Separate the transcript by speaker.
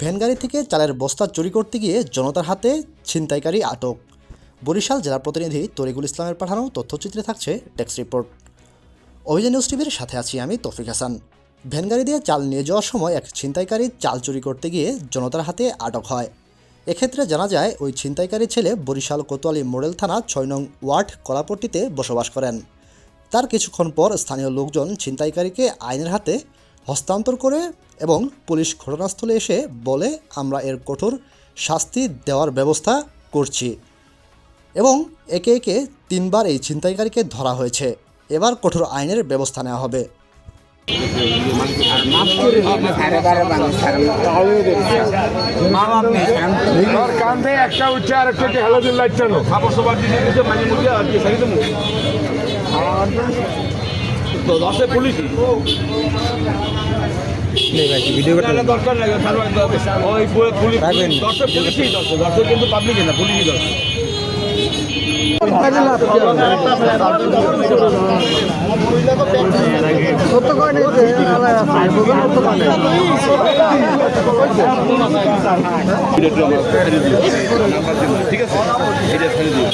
Speaker 1: ভ্যানগাড়ি থেকে চালের বস্তা চুরি করতে গিয়ে জনতার হাতে ছিনতাইকারী আটক। বরিশাল জেলা প্রতিনিধি তরিকুল ইসলামের পাঠানো তথ্যচিত্রে থাকছে ডেস্ক রিপোর্ট। অভিযান নিউজ টিভির সাথে আছি আমি তফিক হাসান। ভ্যানগাড়ি দিয়ে চাল নিয়ে যাওয়ার সময় এক ছিনতাইকারী চাল চুরি করতে গিয়ে জনতার হাতে আটক হয়। এক্ষেত্রে জানা যায়, ওই ছিনতাইকারী ছেলে বরিশাল কোতোয়ালি মডেল থানা ছয় নং ওয়ার্ড কলাপট্টিতে বসবাস করেন। তার কিছুক্ষণ পর স্থানীয় লোকজন ছিনতাইকারীকে আইনের হাতে হস্তান্তর করে এবং পুলিশ ঘটনাস্থলে এসে বলে, আমরা এর কঠোর শাস্তি দেওয়ার ব্যবস্থা করছি। এবং একে একে তিনবার এই ছিনতাইকারীকে ধরা হয়েছে। এবার কঠোর আইনের ব্যবস্থা নেওয়া হবে।
Speaker 2: তো দশে পুলিশ। দরকার লাগে ওই পুলিশ দশে পুলিশই দশে দশে কিন্তু পাবলিকই না পুলিশই দশে ঠিক আছে এটা ছেড়ে দিও